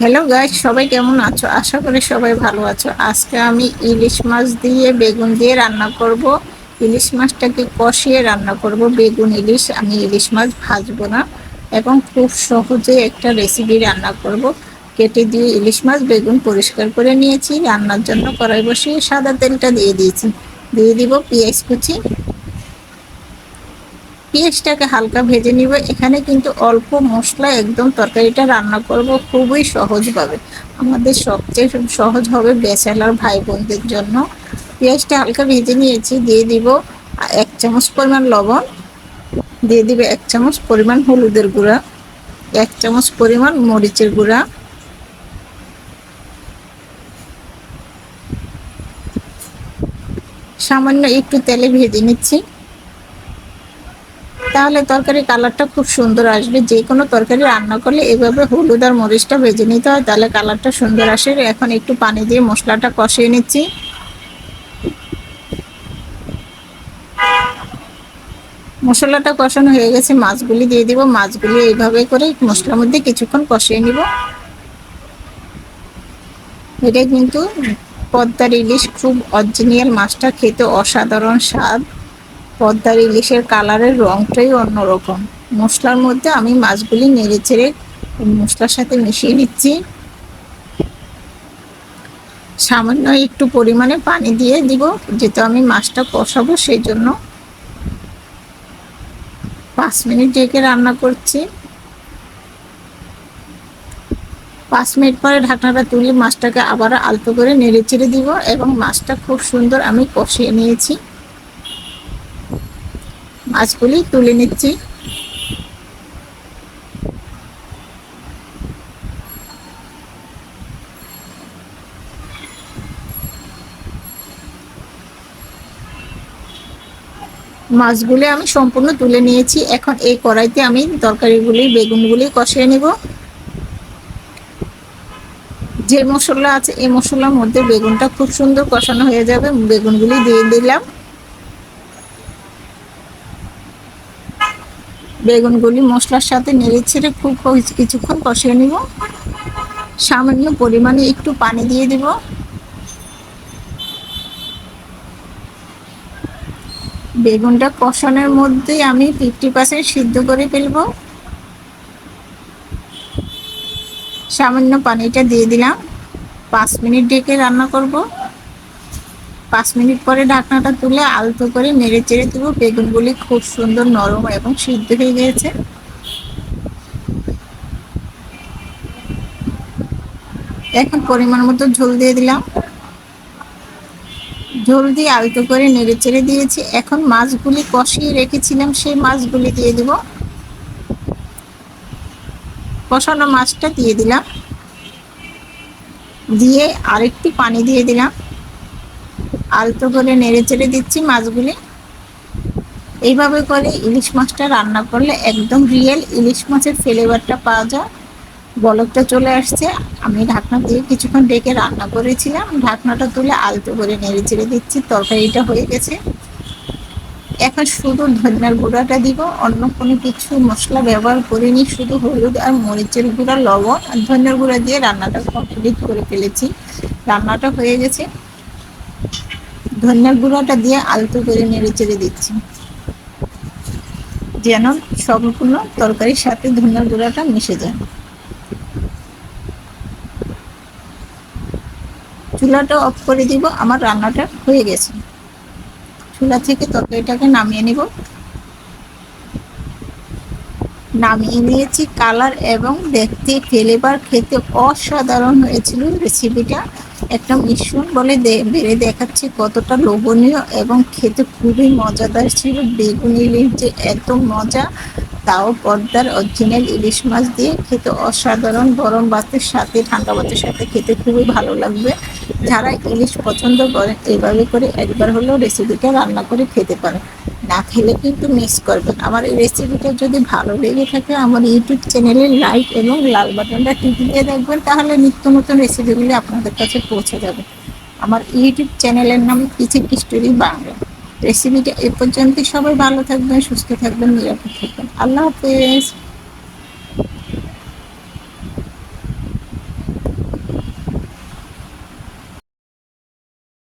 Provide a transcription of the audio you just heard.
Hello guys সবাই কেমন আছো? আশা করি সবাই ভালো আছো। আজকে আমি ইলিশ মাছ দিয়ে বেগুন দিয়ে রান্না করব। ইলিশ মাছটাকে কষিয়ে রান্না করব। বেগুন, ইলিশ, আমি ইলিশ মাছ ভাজবো না। এবং খুব সহজে একটা রেসিপি রান্না করব। কেটে দিয়ে ইলিশ মাছ বেগুন পরিষ্কার করে নিয়েছি। রান্নার জন্য কড়াই বসিয়ে সাদা তেলটা দিয়ে দিয়েছি। দিয়ে দিব পেঁয়াজ কুচি। পেঁয়াজটাকে হালকা ভেজে নিব। এখানে কিন্তু অল্প মশলা, একদম তরকারিটা রান্না করব খুবই সহজভাবে। আমাদের সবচেয়ে সহজ হবে বেচালার ভাই বোনদের জন্য। পেঁয়াজটা হালকা ভেজে নিয়েছি, দিয়ে দিব এক চামচ পরিমাণ লবণ, দিয়ে দিবে এক চামচ পরিমাণ হলুদের গুঁড়া, এক চামচ পরিমাণ মরিচের গুঁড়া। সামান্য একটু তেলে ভেজে নিচ্ছি। তাহলে তরকারি কালারটা খুব সুন্দর আসবে। যে কোনো তরকারি রান্না করলে এভাবে হলুদ আর মরিচটা ভেজে নিতে হয়, তাহলে কালারটা সুন্দর আসে। এখন একটু পানি দিয়ে মশলাটা কষিয়ে নিচ্ছি। মশলাটা কষানো হয়ে গেছে, মাছগুলি দিয়ে দিব। মাছগুলি এইভাবে করে মশলার মধ্যে কিছুক্ষণ কষিয়ে নিব। এটা কিন্তু পদ্মার ইলিশ খুব অরিজিনাল মাছটা খেতে অসাধারণ স্বাদ। পদ্মার ইলিশের কালারের রংটাই অন্যরকম। মশলার মধ্যে আমি মাছগুলি নেড়ে চেড়ে মশলার সাথে মিশিয়ে নিচ্ছি। সামান্য একটু পরিমাণে পানি দিয়ে দিব, যেহেতু আমি মাছটা কষাবো সেই জন্য পাঁচ মিনিট ঢেকে রান্না করছি। পাঁচ মিনিট পরে ঢাকনাটা তুলে মাছটাকে আবার আলতো করে নেড়ে চেড়ে দিব এবং মাছটা খুব সুন্দর আমি কষিয়ে নিয়েছি। মাছগুলি তুলে নিচ্ছি। মাছগুলি আমি সম্পূর্ণ তুলে নিয়েছি। এখন এই কড়াইতে আমি তরকারিগুলি, বেগুনগুলি কষিয়ে নেব। যে মশলা আছে, এই মশলার মধ্যে বেগুনটা খুব সুন্দর কষানো হয়ে যাবে। বেগুনগুলি দিয়ে দিলাম। বেগুনগুলি মশলার সাথে নেড়ে ছেড়ে খুব কিছুক্ষণ কষিয়ে নিব। সামান্য পরিমাণে একটু পানি দিয়ে দিব। বেগুনটা কষানোর মধ্যে আমি ফিফটি পার্সেন্ট সিদ্ধ করে ফেলব। সামান্য পানিটা দিয়ে দিলাম। পাঁচ মিনিট ডেকে রান্না করব। পাঁচ মিনিট পরে ঢাকনাটা তুলে আলতো করে নেড়ে চেড়ে দেবো বেগুনগুলি খুব সুন্দর নরম এবং সিদ্ধ হয়ে গিয়েছে এখন পরিমাণ মতো ঝোল দিয়ে দিলাম। ঝোল দিয়ে আলতো করে নেড়ে চেড়ে দিয়েছি। এখন মাছগুলি কষিয়ে রেখেছিলাম, সেই মাছগুলি দিয়ে দিব। কষানো মাছটা দিয়ে দিলাম। দিয়ে আরেকটি পানি দিয়ে দিলাম। আলতো করে নেড়ে চেড়ে দিচ্ছি মাছগুলি। এইভাবে করে ইলিশ মাছটা রান্না করলে একদম রিয়েল ইলিশ মাছের ফ্লেভারটা পাওয়া যায়। বলকটা চলে আসছে। আমি ঢাকনা দিয়ে কিছুক্ষণ ডেকে রান্না করেছিলাম। ঢাকনাটা তুলে আলতো করে নেড়ে চেড়ে দিচ্ছি। তরকারিটা হয়ে গেছে। এখন শুধু ধনিয়ার গুঁড়াটা দিব। অন্য কোনো কিছু মশলা ব্যবহার করিনি। শুধু হলুদ আর মরিচের গুঁড়া, লবণ আর ধনিয়ার গুঁড়া দিয়ে রান্নাটা কমপ্লিট করে ফেলেছি। রান্নাটা হয়ে গেছে। ধনিয়ার গুঁড়োটা দিয়ে আলতো করে নেড়ে চেড়ে দিচ্ছি। যেন সম্পূর্ণ তরকারির সাথে ধনিয়ার গুঁড়াটা মিশে যায়। চুলাটা অফ করে দিব, আমার রান্নাটা হয়ে গেছে। চুলা থেকে তরকারিটাকে নামিয়ে নিব। নামিয়ে নিয়েছি। কালার এবং দেখতে, ফ্লেভার খেতে অসাধারণ হয়েছিল রেসিপিটা একটা মিশ্রণ বলে বেড়ে দেখাচ্ছি কতটা লোভনীয় এবং খেতে খুবই মজাদার ছিল। বেগুন ইলিশ যে এত মজা, তাও পর্দার অরিজিনাল ইলিশ মাছ দিয়ে খেতে অসাধারণ। গরম ভাতের সাথে, ঠান্ডা ভাতের সাথে খেতে খুবই ভালো লাগবে। যারা ইলিশ পছন্দ করেন, এভাবে করে একবার হলেও রেসিপিটা রান্না করে খেতে পারেন। না খেলে কিন্তু মিস করবেন। আমার এই রেসিপিটা যদি ভালো লেগে থাকে, আমার ইউটিউব চ্যানেলে লাইক এবং লাল বাটনটা টিপে দিয়ে দেখবেন, তাহলে নিত্য নতুন রেসিপিগুলি আপনাদের কাছে পৌঁছে যাবে। আমার ইউটিউব চ্যানেলের নাম কিছু স্টোরি বাংলা রেসিপিটা এ পর্যন্তই। সবাই ভালো থাকবেন, সুস্থ থাকবেন, নিরাপদ থাকবেন। আল্লাহ হাফেজ।